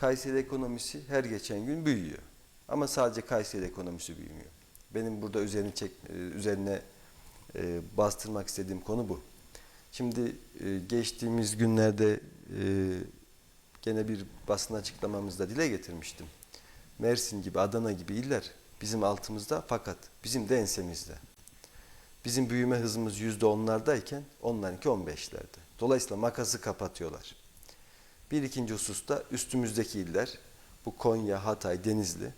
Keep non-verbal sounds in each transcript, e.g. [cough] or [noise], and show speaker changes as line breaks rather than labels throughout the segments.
Kayseri ekonomisi her geçen gün büyüyor. Ama sadece Kayseri ekonomisi büyümüyor. Benim burada üzerine çek, e, üzerine e, bastırmak istediğim konu bu. Şimdi e, geçtiğimiz günlerde e, gene bir basın açıklamamızda dile getirmiştim. Mersin gibi, Adana gibi iller bizim altımızda fakat bizim de ensemizde. Bizim büyüme hızımız yüzde onlardayken onlarınki on beşlerde. Dolayısıyla makası kapatıyorlar. Bir ikinci hususta üstümüzdeki iller bu Konya, Hatay, Denizli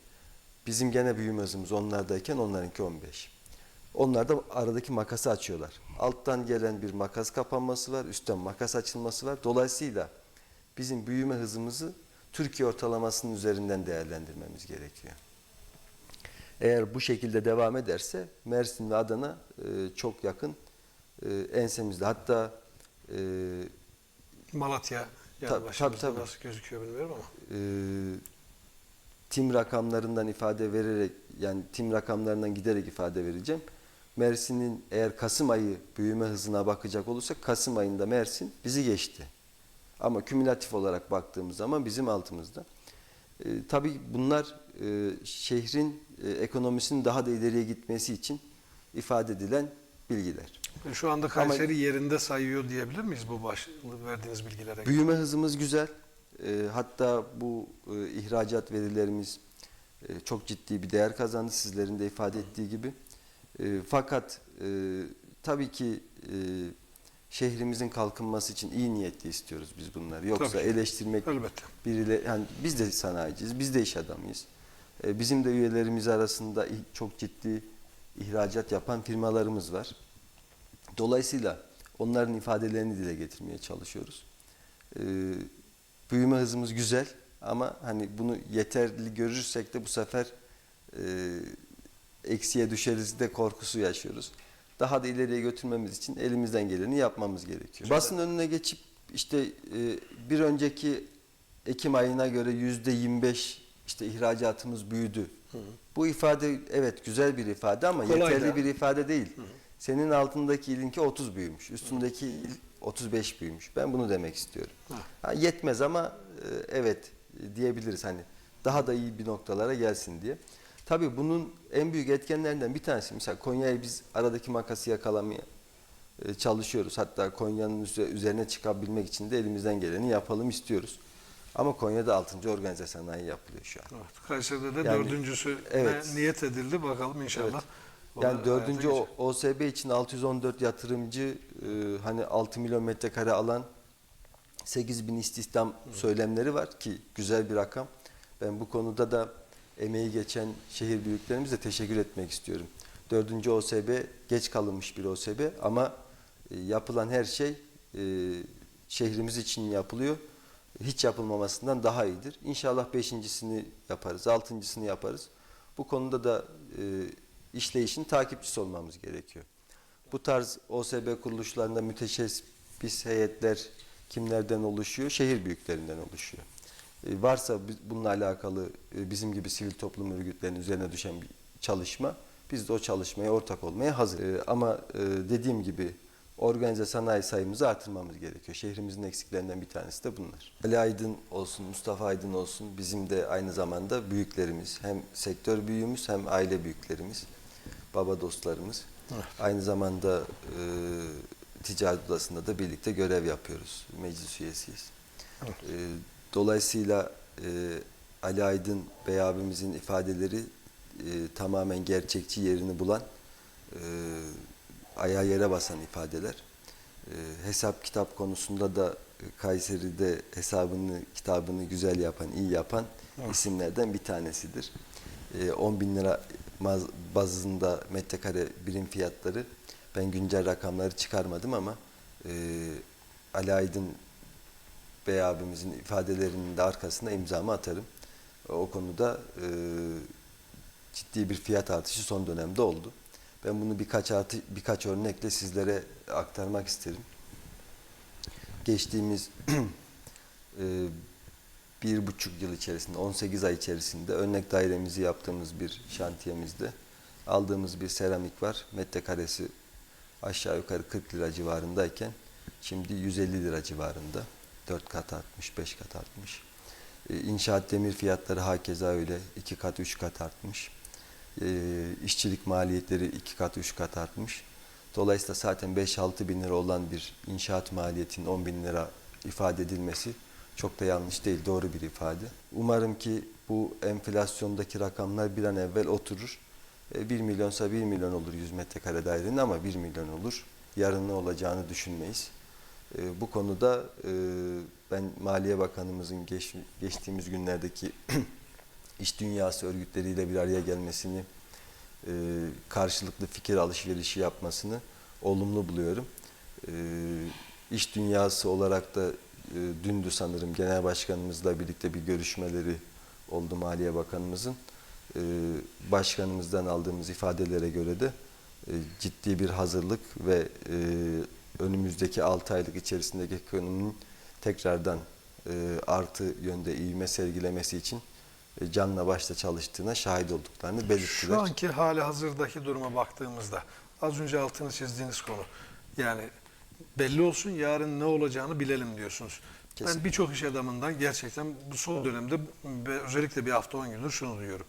bizim gene büyüme hızımız onlardayken onlarınki 15. Onlar da aradaki makası açıyorlar. Alttan gelen bir makas kapanması var, üstten makas açılması var. Dolayısıyla bizim büyüme hızımızı Türkiye ortalamasının üzerinden değerlendirmemiz gerekiyor. Eğer bu şekilde devam ederse Mersin ve Adana e, çok yakın e, ensemizde. Hatta e,
Malatya yani
Tabii,
başımızda
tabii, tabii.
nasıl gözüküyor bilmiyorum ama.
e, tim rakamlarından ifade vererek yani tim rakamlarından giderek ifade vereceğim. Mersin'in eğer Kasım ayı büyüme hızına bakacak olursak Kasım ayında Mersin bizi geçti. Ama kümülatif olarak baktığımız zaman bizim altımızda. E, tabii bunlar e, şehrin e, ekonomisinin daha da ileriye gitmesi için ifade edilen bilgiler.
Şu anda Kayseri yerinde sayıyor diyebilir miyiz bu baş, verdiğiniz bilgilere? göre?
Büyüme hızımız güzel. E, hatta bu e, ihracat verilerimiz e, çok ciddi bir değer kazandı sizlerin de ifade ettiği gibi. E, fakat e, tabii ki e, şehrimizin kalkınması için iyi niyetli istiyoruz biz bunları. Yoksa
Tabii
eleştirmek
Elbette.
biriyle yani biz de sanayiciyiz, biz de iş adamıyız. E, bizim de üyelerimiz arasında çok ciddi ihracat yapan firmalarımız var. Dolayısıyla onların ifadelerini dile getirmeye çalışıyoruz. E, büyüme hızımız güzel ama hani bunu yeterli görürsek de bu sefer e, eksiye düşeriz de korkusu yaşıyoruz. Daha da ileriye götürmemiz için elimizden geleni yapmamız gerekiyor. Basın önüne geçip işte e, bir önceki Ekim ayına göre yüzde 25 işte ihracatımız büyüdü. Bu ifade evet güzel bir ifade ama
Kolay
yeterli
da.
bir ifade değil. Senin altındaki ilinki 30 büyümüş, üstündeki il 35 büyümüş. Ben bunu demek istiyorum.
Ha.
Ha, yetmez ama e, evet e, diyebiliriz hani daha da iyi bir noktalara gelsin diye. Tabii bunun en büyük etkenlerinden bir tanesi mesela Konya'yı biz aradaki makası yakalamaya e, çalışıyoruz. Hatta Konya'nın üze- üzerine çıkabilmek için de elimizden geleni yapalım istiyoruz. Ama Konya'da 6. organize sanayi yapılıyor şu an.
Evet, Kayseri'de de
Yani,
dördüncüsü
evet.
niyet edildi. Bakalım inşallah.
Evet. Yani dördüncü O- OSB için 614 yatırımcı e, hani 6 milyon metrekare alan 8 bin istihdam söylemleri var ki güzel bir rakam. Ben bu konuda da emeği geçen şehir büyüklerimize teşekkür etmek istiyorum. Dördüncü OSB geç kalınmış bir OSB ama e, yapılan her şey e, şehrimiz için yapılıyor. Hiç yapılmamasından daha iyidir. İnşallah beşincisini yaparız, altıncısını yaparız. Bu konuda da e, işleyişin takipçisi olmamız gerekiyor. Bu tarz OSB kuruluşlarında müteşebbis heyetler kimlerden oluşuyor? Şehir büyüklerinden oluşuyor. E, varsa bununla alakalı e, bizim gibi sivil toplum örgütlerinin üzerine düşen bir çalışma, biz de o çalışmaya ortak olmaya hazır. E, ama dediğim gibi organize sanayi sayımızı artırmamız gerekiyor. Şehrimizin eksiklerinden bir tanesi de bunlar. Ali Aydın olsun, Mustafa Aydın olsun bizim de aynı zamanda büyüklerimiz. Hem sektör büyüğümüz hem aile büyüklerimiz, baba dostlarımız. Aynı zamanda e, ticaret odasında da birlikte görev yapıyoruz. Meclis üyesiyiz. E, dolayısıyla e, Ali Aydın Bey abimizin ifadeleri e, tamamen gerçekçi yerini bulan, e, ayağa yere basan ifadeler. E, hesap kitap konusunda da e, Kayseri'de hesabını, kitabını güzel yapan, iyi yapan isimlerden bir tanesidir. E, 10 bin lira bazında metrekare birim fiyatları ben güncel rakamları çıkarmadım ama e, Ali Aydın Bey abimizin ifadelerinin de arkasına imzamı atarım. O konuda e, ciddi bir fiyat artışı son dönemde oldu. Ben bunu birkaç artı birkaç örnekle sizlere aktarmak isterim. Geçtiğimiz [clears throat] e, bir buçuk yıl içerisinde, 18 ay içerisinde örnek dairemizi yaptığımız bir şantiyemizde aldığımız bir seramik var. Metrekaresi aşağı yukarı 40 lira civarındayken şimdi 150 lira civarında. 4 kat artmış, 5 kat artmış. E, İnşaat demir fiyatları hakeza öyle iki kat üç kat artmış. E, işçilik maliyetleri iki kat üç kat artmış. Dolayısıyla zaten 5-6 bin lira olan bir inşaat maliyetinin 10 bin lira ifade edilmesi çok da yanlış değil, doğru bir ifade. Umarım ki bu enflasyondaki rakamlar bir an evvel oturur. 1 milyonsa 1 milyon olur 100 metrekare dairenin ama 1 milyon olur. Yarın ne olacağını düşünmeyiz. E, Bu konuda e, ben Maliye Bakanımızın geç, geçtiğimiz günlerdeki [clears throat] iş dünyası örgütleriyle bir araya gelmesini, e, karşılıklı fikir alışverişi yapmasını olumlu buluyorum. E, İş dünyası olarak da e, dündü sanırım Genel Başkanımızla birlikte bir görüşmeleri oldu Maliye Bakanımızın. E, Başkanımızdan aldığımız ifadelere göre de e, ciddi bir hazırlık ve e, önümüzdeki 6 aylık içerisindeki ekonominin tekrardan e, artı yönde ivme sergilemesi için e, canla başla çalıştığına şahit olduklarını belirttiler.
Şu anki hali hazırdaki duruma baktığımızda az önce altını çizdiğiniz konu yani belli olsun yarın ne olacağını bilelim diyorsunuz. Ben
Kesinlikle.
birçok iş adamından gerçekten bu son dönemde özellikle bir hafta 10 gündür şunu duyuyorum.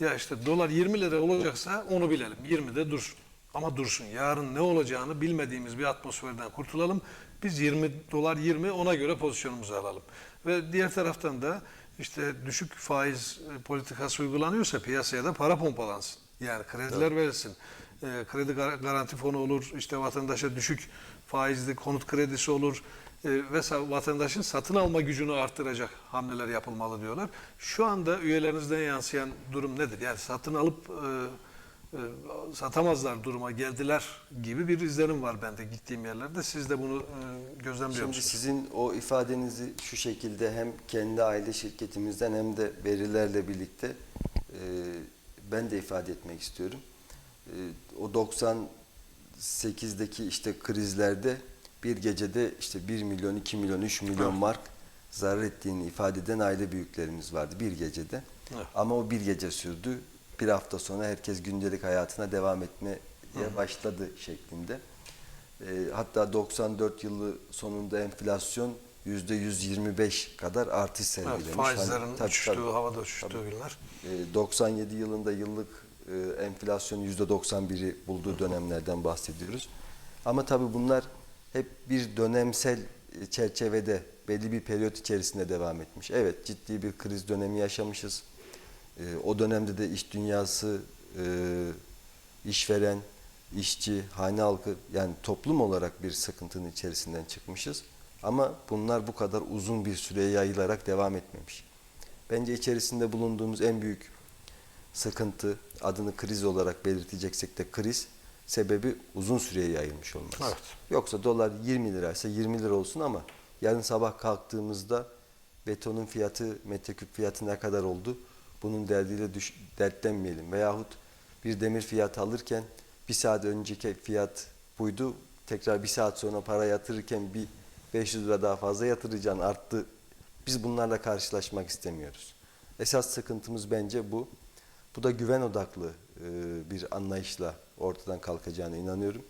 Ya işte dolar 20 lira olacaksa onu bilelim. 20'de dursun. Ama dursun. Yarın ne olacağını bilmediğimiz bir atmosferden kurtulalım. Biz 20 dolar 20 ona göre pozisyonumuzu alalım. Ve diğer taraftan da işte düşük faiz e, politikası uygulanıyorsa piyasaya da para pompalansın. Yani krediler verilsin. E, kredi gar- garanti fonu olur. İşte vatandaşa düşük faizli konut kredisi olur. E, ve sa- vatandaşın satın alma gücünü arttıracak hamleler yapılmalı diyorlar. Şu anda üyelerinizden yansıyan durum nedir? Yani satın alıp e, e, satamazlar duruma geldiler gibi bir izlenim var bende gittiğim yerlerde. Siz de bunu e, gözlemliyor
Şimdi
musunuz?
sizin o ifadenizi şu şekilde hem kendi aile şirketimizden hem de verilerle birlikte e, ben de ifade etmek istiyorum. E, o 98'deki işte krizlerde bir gecede işte 1 milyon, 2 milyon, 3 milyon
Evet.
mark zarar ettiğini ifade eden aile büyüklerimiz vardı bir gecede.
Evet.
Ama o bir gece sürdü. Bir hafta sonra herkes gündelik hayatına devam etmeye başladı şeklinde. E, hatta 94 yılı sonunda enflasyon yüzde 125 kadar artış sergilemiş.
Evet,
Hani
faizlerin
tabii,
uçuştuğu,
tabii.
havada uçuştuğu günler.
E, 97 yılında yıllık e, enflasyon yüzde 91'i bulduğu dönemlerden bahsediyoruz. Ama tabii bunlar hep bir dönemsel e, çerçevede belli bir periyot içerisinde devam etmiş. Evet ciddi bir kriz dönemi yaşamışız. E, o dönemde de iş dünyası, e, işveren, işçi, hane halkı yani toplum olarak bir sıkıntının içerisinden çıkmışız. Ama bunlar bu kadar uzun bir süreye yayılarak devam etmemiş. Bence içerisinde bulunduğumuz en büyük sıkıntı adını kriz olarak belirteceksek de kriz sebebi uzun süreye yayılmış olması.
Evet.
Yoksa dolar 20 liraysa 20 lira olsun ama yarın sabah kalktığımızda betonun fiyatı, metreküp fiyatı ne kadar oldu? Bunun derdiyle düş, dertlenmeyelim. Veyahut bir demir fiyatı alırken bir saat önceki fiyat buydu. Tekrar bir saat sonra para yatırırken bir 500 lira daha fazla yatıracaksın arttı. Biz bunlarla karşılaşmak istemiyoruz. Esas sıkıntımız bence bu. Bu da güven odaklı bir anlayışla ortadan kalkacağına inanıyorum.